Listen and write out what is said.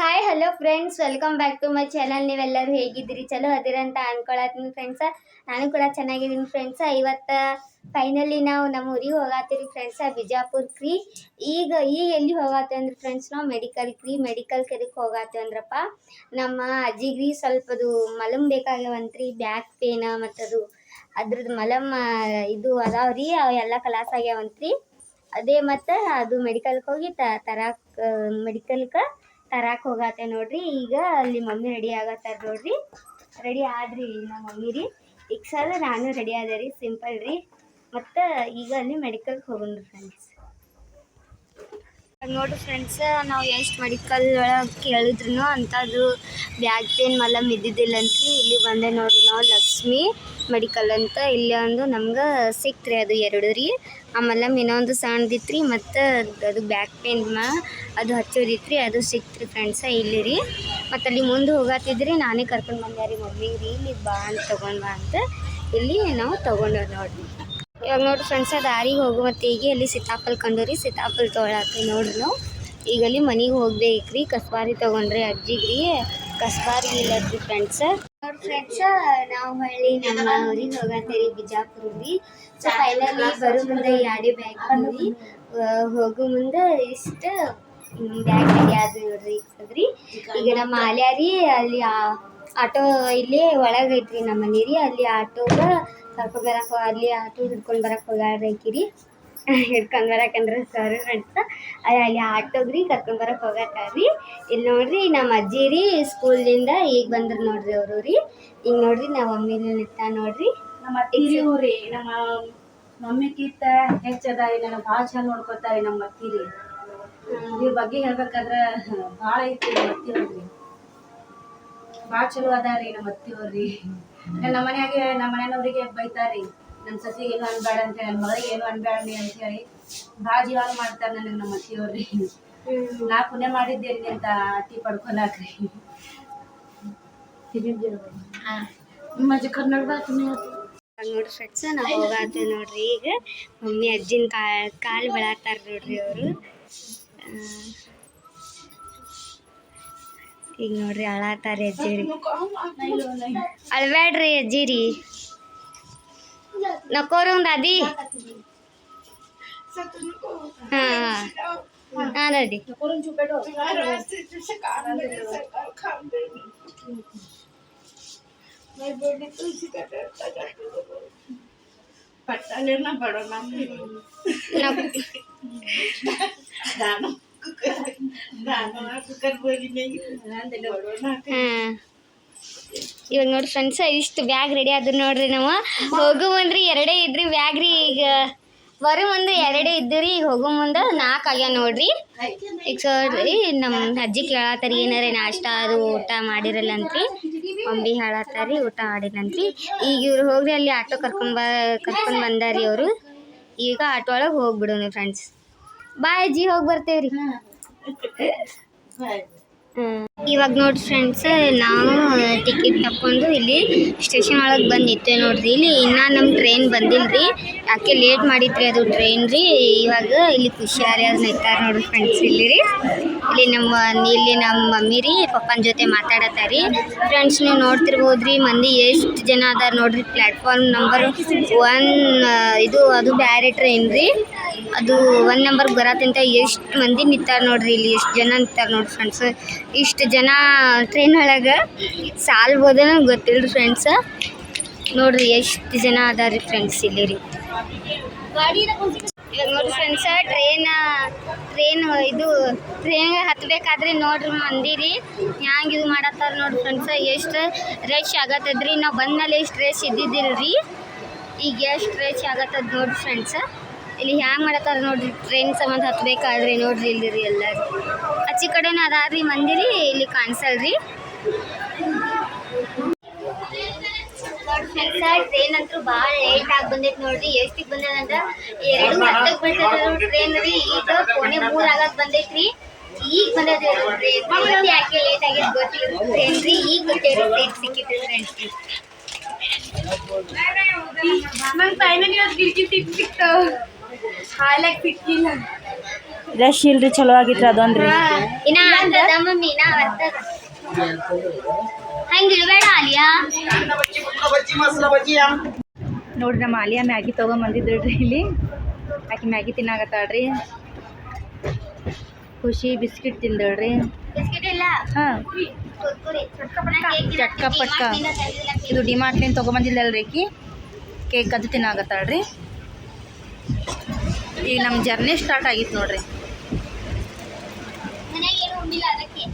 Hi hello friends welcome back to my channel ನೀವೆಲ್ಲರೂ ಹೇಗಿದ್ದೀರಿ? ಚಲೋ ಅದಿರಂತ ಅನ್ಕೊಳತ್ತೀನಿ ಫ್ರೆಂಡ್ಸ ನಾನು ಕೂಡ ಚೆನ್ನಾಗಿದ್ದೀನಿ ಫ್ರೆಂಡ್ಸ ಇವತ್ತು ಫೈನಲಿ ನಾವು ನಮ್ಮ ಊರಿಗೆ ಹೋಗತ್ತೀರಿ ಫ್ರೆಂಡ್ಸ ಬಿಜಾಪುರ್ ಕ್ರೀ ಈಗ ಈಗ ಎಲ್ಲಿ ಹೋಗತ್ತೆ ಅಂದ್ರೆ ಫ್ರೆಂಡ್ಸ್ ನಾವು ಮೆಡಿಕಲ್ ಕ್ರೀ ಮೆಡಿಕಲ್ ಕಡೆಗೆ ಹೋಗತ್ತೆ ಅಂದ್ರಪ್ಪ. ನಮ್ಮ ಅಜ್ಜಿಗ್ರಿ ಸ್ವಲ್ಪ ಅದು ಮಲಮ್ ಬೇಕಾಗ್ಯಾವಂತ್ರಿ ಬ್ಯಾಕ್ ಪೇನ ಮತ್ತು ಅದು ಅದ್ರದ್ದು ಮಲಮ್ ಇದು ಅದಾವ್ರಿ ಅವೆಲ್ಲ ಕಲಾಸ್ ಆಗ್ಯಾವಂತ್ರಿ. ಅದೇ ಮತ್ತು ಅದು ಮೆಡಿಕಲ್ಗೆ ಹೋಗಿ ತರಾಕ್ ಮೆಡಿಕಲ್ಗೆ ತರಾಕ್ ಹೋಗತ್ತೆ ನೋಡ್ರಿ. ಈಗ ಅಲ್ಲಿ ಮಮ್ಮಿ ರೆಡಿ ಆಗತ್ತಾರ ನೋಡ್ರಿ. ರೆಡಿ ಆದ್ರಿ ನಮ್ಮ ಮಮ್ಮಿ ರೀ. ಈಗ ಸಲ ನಾನು ರೆಡಿ ಆದೆ ರೀ ಸಿಂಪಲ್ ರೀ. ಮತ್ತು ಈಗ ಅಲ್ಲಿ ಮೆಡಿಕಲ್ಗೆ ಹೋಗೋಣ ಫ್ರೆಂಡ್ಸ್ ನೋಡ್ರಿ ಫ್ರೆಂಡ್ಸ್ ನಾವು ಎಷ್ಟು ಮೆಡಿಕಲ್ ಒಳಗೆ ಕೇಳಿದ್ರು ಅಂಥದ್ದು ಬ್ಯಾಕ್ ಪೇನ್ ಮಲಮ್ ಇದ್ದಿದ್ದಿಲ್ಲ ಅಂತ ಇಲ್ಲಿ ಬಂದೆ ನೋಡ್ರಿ ನಾವು ಲಕ್ಷ್ಮಿ ಮೆಡಿಕಲ್ ಅಂತ. ಇಲ್ಲಿ ಒಂದು ನಮ್ಗೆ ಸಿಕ್ತ್ರಿ ಅದು ಎರಡು ರೀ. ಆ ಮಲಮ್ ಇನ್ನೊಂದು ಸಣ್ಣದಿತ್ತು ರೀ ಮತ್ತು ಅದು ಬ್ಯಾಕ್ ಪೇನ್ ಮಾ, ಅದು ಹಚ್ಚೋದಿತ್ತು ಅದು ಸಿಕ್ತ್ರಿ ಫ್ರೆಂಡ್ಸ ಇಲ್ಲಿ ರೀ. ಮತ್ತು ಅಲ್ಲಿ ಮುಂದೆ ಹೋಗತ್ತಿದ್ರಿ ನಾನೇ ಕರ್ಕೊಂಡು ಬಂದೆ ರೀ ಮಮ್ಮಿಗೆ ರೀ ಇಲ್ಲಿ ಬಾ ಅಂತ ತೊಗೊಂಡು ಬಾ ಅಂತ. ಇಲ್ಲಿ ನಾವು ತೊಗೊಂಡು ನೋಡ್ರಿ. ಇವಾಗ ನೋಡ್ರಿ ಫ್ರೆಂಡ್ಸ ದಾರಿಗೆ ಹೋಗೋ ಈಗ ಅಲ್ಲಿ ಸೀತಾಫಲ್ ಕಂಡೋರಿ, ಸೀತಾಫಲ್ ತೊಗೊಳತ್ತೀವಿ ನೋಡ್ರಿ ನಾವು ಈಗ ಅಲ್ಲಿ ಮನೆಗೆ ಹೋಗ್ಬೇಕ್ರಿ ಕಸ್ಬಾರಿ ತೊಗೊಂಡ್ರಿ ಅಜ್ಜಿಗೆ ರೀ ಕಸ್ಬಾರಿ ಇಲ್ಲದ್ರಿ ಫ್ರೆಂಡ್ಸ್ ನೋಡ್ರಿ ಫ್ರೆಂಡ್ಸ್ ನಾವು ಹಳ್ಳಿ ನಮ್ಮ ಊರಿಗೆ ಹೋಗತ್ತೀರಿ ಬಿಜಾಪುರ ರೀ ಸೊ ಫೈನಲಿ ಬರೋ ಮುಂದೆ ಯಾಡಿ ಬ್ಯಾಗ್ ಬಂದ್ರಿ ಹೋಗೋ ಮುಂದೆ ಇಷ್ಟು ಬ್ಯಾಗ್ ಅದು ನೋಡ್ರಿ ಈಗ ನಮ್ಮ ಆಲ್ಯಾರಿ ಅಲ್ಲಿ ಆಟೋ ಇಲ್ಲಿ ಒಳಗೆ ಐತ್ರಿ ನಮ್ಮ ಮನೆ ರೀ ಅಲ್ಲಿ ಆಟೋಗ ಕರ್ಕೊಂಡು ಬರಕ್ಕೆ ಅಲ್ಲಿ ಆಟೋ ಹಿಡ್ಕೊಂಡು ಬರಕ್ಕೆ ಹೋಗ್ಯಾಳ್ರಿ ಆಕಿರಿ ಹಿಡ್ಕೊಂಡು ಬರಕಂದ್ರೆ ಸರ್ ಅಂತ ಅಲ್ಲಿ ಆಟೋಗ್ರಿ ಕರ್ಕೊಂಡ್ ಬರಕ್ಕೆ ಹೋಗತ್ತಾರ್ರಿ ಇಲ್ಲಿ ನೋಡ್ರಿ ನಮ್ಮ ಅಜ್ಜಿ ರೀ ಸ್ಕೂಲಿಂದ ಈಗ ಬಂದ್ರು ನೋಡ್ರಿ ಅವರು ರೀ. ಈಗ ನೋಡ್ರಿ ನಮ್ಮ ಮಮ್ಮಿ ನಿಂತ ನೋಡ್ರಿ. ನಮ್ಮ ಅತ್ತಿರಿ ನಮ್ಮ ಮಮ್ಮಿಗಿಂತ ಹೆಚ್ಚದಾರಿ ನನಗೆ ಭಾಳ ಚಂದ ನೋಡ್ಕೊತಾರೆ ನಮ್ಮ ಅತ್ತಿರಿ. ಇವ್ರ ಬಗ್ಗೆ ಹೇಳ್ಬೇಕಾದ್ರೆ ಭಾಳ ಐತಿ ನಮ್ಮ ಅತ್ತಿಯವ್ರಿ ಭಾಳ ಚಲೋ ಅದಾರಿ ನಮ್ಮ ಅತ್ತಿಯವ್ರಿ ನಮ್ಮ ಮನ್ಯಾಗೆ ನಮ್ಮ ಮನೆಯವ್ರಿಗೆ ಬೈತಾರಿ ನನ್ನ ಸಸಿಗೆ ಏನು ಅನ್ಬೇಡ ಅಂತ ನನ್ನ ಮಗಳಿಗೆ ಏನು ಅನ್ಬೇಡಿ ಅಂತ ಹೇಳಿ ಭಾಳ ಜೀವನ ಮಾಡ್ತಾರೆ ನನಗೆ ನಮ್ಮ ಅತ್ತಿಯವ್ರಿ ನಾ ಪುಣ್ಯ ಮಾಡಿದ್ದೇನೆ ಅಂತ ಅತ್ತಿ ಕರ್ನಾಟಕ ನೋಡ್ರಿ ಫ್ರೆಂಡ್ಸ್ ನಾವು ಹೋಗಾತೀವಿ ನೋಡ್ರಿ ಈಗ. ಮಮ್ಮಿ ಅಜ್ಜಿನ ಕಾಲ್ ಕಾಲು ಬೆಳತ್ತಾರ ನೋಡ್ರಿ ಅವರು. ಈಗ ನೋಡ್ರಿ ಅಳಾತಾರ ಅಜ್ಜಿರಿ ಅಳ್ಬೇಡ್ರಿ ಅಜ್ಜಿರಿ ನಕೋರು ದಾದಿ ಹಾ ಹಾ ದಾದಿ ನಕ್- ಹಾ ಇವಾಗ ನೋಡಿ ಫ್ರೆಂಡ್ಸ್ ಇಷ್ಟು ಬ್ಯಾಗ್ ರೆಡಿ ಆದ್ರೆ ನೋಡ್ರಿ ನಾವು. ಹೋಗು ಮುಂದ್ರಿ ಎರಡೇ ಇದ್ರಿ ಬ್ಯಾಗ್ ರೀ ಈಗ ಬರೋ ಮುಂದೆ ಎರಡೇ ಇದ್ರಿ ಈಗ ಹೋಗೋ ಮುಂದೆ ನಾಲ್ಕು ಆಗ್ಯಾವ ನೋಡ್ರಿ. ಈಗ ಸೋರಿ ನಮ್ಮ ಅಜ್ಜಿ ಕೇಳತ್ತಾರ ಏನಾರ ನಾಷ್ಟ ಅದು ಊಟ ಮಾಡಿರಲ್ಲಂತ್ರಿ ಅಂಬಿ ಹೇಳತ್ತಾರಿ ಊಟ ಮಾಡಿಲ್ಲಂತ್ರಿ ಈಗ ಇವ್ರು ಹೋಗ್ರಿ, ಅಲ್ಲಿ ಆಟೋ ಕರ್ಕೊಂಡ್ ಬ, ಕರ್ಕೊಂಡು ಬಂದಾರಿ ಅವರು. ಈಗ ಆಟೋ ಒಳಗೆ ಹೋಗ್ಬಿಡೋಣ ಫ್ರೆಂಡ್ಸ್ ಬಾಯ್ ಅಜ್ಜಿ, ಹೋಗಿ ಬರ್ತೇವ್ರಿ. ಹ್ಮ್. ಇವಾಗ ನೋಡಿ ಫ್ರೆಂಡ್ಸ್ ನಾವು ಟಿಕೆಟ್ ತಕ್ಕೊಂಡು ಇಲ್ಲಿ ಸ್ಟೇಷನ್ ಒಳಗೆ ಬಂದು ನೋಡ್ರಿ. ಇಲ್ಲಿ ಇನ್ನ ನಮ್ಮ ಟ್ರೈನ್ ಬಂದಿಲ್ರಿ. ಯಾಕೆ ಲೇಟ್ ಮಾಡಿದ್ರಿ ಅದು ಟ್ರೈನ್ ರೀ? ಇವಾಗ ಇಲ್ಲಿ ಖುಷಿಯಾರಿ ಅದು ನಿಂತಾರ ನೋಡ್ರಿ ಫ್ರೆಂಡ್ಸ್ ಇಲ್ಲಿ ರೀ ಇಲ್ಲಿ ನಮ್ಮ ಇಲ್ಲಿ ನಮ್ಮ ಮಮ್ಮಿ ರೀ, ಪಪ್ಪನ ಜೊತೆ ಮಾತಾಡತ್ತಾರಿ ಫ್ರೆಂಡ್ಸ್ ನೀವು ನೋಡ್ತಿರ್ಬೋದು ರೀ ಮಂದಿ ಎಷ್ಟು ಜನ ಅದಾರ ನೋಡ್ರಿ. ಪ್ಲಾಟ್ಫಾರ್ಮ್ ನಂಬರ್ ಒನ್ ಇದು ಅದು ಬ್ಯಾರೆ ಟ್ರೈನ್ ರೀ. ಅದು ಒನ್ ನಂಬರ್ ಬರತ್ತಂತ ಎಷ್ಟು ಮಂದಿ ನಿಂತಾರ ನೋಡ್ರಿ ಇಲ್ಲಿ, ಎಷ್ಟು ಜನ ನಿಂತಾರ ನೋಡ್ರಿ ಫ್ರೆಂಡ್ಸ್ ಇಷ್ಟು ಜನ ಟ್ರೈನ್ ಒಳಗೆ ಸಾಲ್ಬೋದೇನೋ ಗೊತ್ತಿಲ್ಲ ರೀ ಫ್ರೆಂಡ್ಸ್ ನೋಡ್ರಿ ಎಷ್ಟು ಜನ ಅದಾರ ರೀ ಫ್ರೆಂಡ್ಸ್ ಇಲ್ಲಿ ರೀ. ನೋಡ್ರಿ ಫ್ರೆಂಡ್ಸ್ ಟ್ರೈನ್ ಟ್ರೈನ್ ಇದು ಟ್ರೈನ್ ಹತ್ಬೇಕಾದ್ರೆ ನೋಡ್ರಿ ಮಂದಿ ರೀ. ಹ್ಯಾಂಗೆ ಇದು ಮಾಡತ್ತಾರ ನೋಡ್ರಿ ಫ್ರೆಂಡ್ಸ್ ಎಷ್ಟು ರಶ್ ಆಗತ್ತದ್ರಿ? ನಾವು ಬಂದ್ಮೇಲೆ ಎಷ್ಟು ರಶ್ ಇದ್ದಿದ್ದಿಲ್ಲ ರೀ ಈಗ ಎಷ್ಟು ರಶ್ ಆಗತ್ತದ ನೋಡ್ರಿ ಫ್ರೆಂಡ್ಸ್ ಇಲ್ಲಿ ಹ್ಯಾಂಗೆ ಮಾಡತ್ತಾರ ನೋಡ್ರಿ ಟ್ರೈನ್ ಸಂಬಂಧ ಹತ್ಬೇಕಾದ್ರೆ ನೋಡ್ರಿ ಇಲ್ಲಿ ರೀ ಎಲ್ಲರೂ. ಅಚ್ಚಿ ಕಡೆನೂ ಅದಾರ್ರಿ ಮಂದಿರಿ ಇಲ್ಲಿ ಕಾಣಿಸಲ್ರಿ. ಟ್ರೈನ್ ಅಂತೂ ಭಾಳ ಲೇಟ್ ಆಗಿ ಬಂದೈತಿ ನೋಡ್ರಿ ಎಷ್ಟಿಗೆ ಬಂದದಂದ್ರ ಎರಡು ಹತ್ತಕ್ಕೆ ಬರ್ತದ ಟ್ರೈನ್ ರೀ ಈಗ ಕೊನೆ ಮೂರ್ ಆಗಕ್ ಬಂದೈತ್ರಿ ಈಗ ಬಂದದ ಟ್ರೈನ್ ಯಾಕೆ ಲೇಟ್ ಆಗಿದ್ ಗೊತ್ತಿಲ್ಲ ಟ್ರೈನ್ ರೀ ಈಗ ಗೊತ್ತೇರಿ ಟ್ರೈನ್ ಸಿಕ್ಕಿತ್ತು ಫ್ರೆಂಡ್ಸ್ ಫೈನಲ್ ಸಿಕ್ಕಿಲ್ಲ ರಶ್ ಇಲ್ರಿ ಚಲೋ ಆಗಿತ್ತು ಅದೊಂದ್ರಿ. ಇನ್ನ ಮಮ್ಮಿ ನೋಡ್ರಿ ನಮ್ಮ ಆಲಿಯಾ ಮ್ಯಾಗಿ ತೊಗೊಂಬಂದಿದ್ರಿ ಇಲ್ಲಿ. ಆಕಿ ಮ್ಯಾಗಿ ತಿನ್ನಾಗತ್ತಾಳ್ರಿ ಖುಷಿ ಬಿಸ್ಕಿಟ್ ತಿಂದಳ್ರಿ. ಹಾಂ. ಚಟ್ಕ ಪಟ್ಕ. ಇದು ಡಿಮಾರ್ಟ್ಲಿಂದ ತೊಗೊಂಬಂದಿಲ್ಲಲ್ರಿ ಆಕಿ. ಕೇಕ್ ಅದು ತಿನ್ನಾಗತ್ತಾಳ್ರಿ ಈಗ ನಮ್ಮ ಜರ್ನಿ ಸ್ಟಾರ್ಟ್ ಆಗಿತ್ತು ನೋಡ್ರಿ. ಮನೆಗೆ ಏನು ಅದಕ್ಕೆ.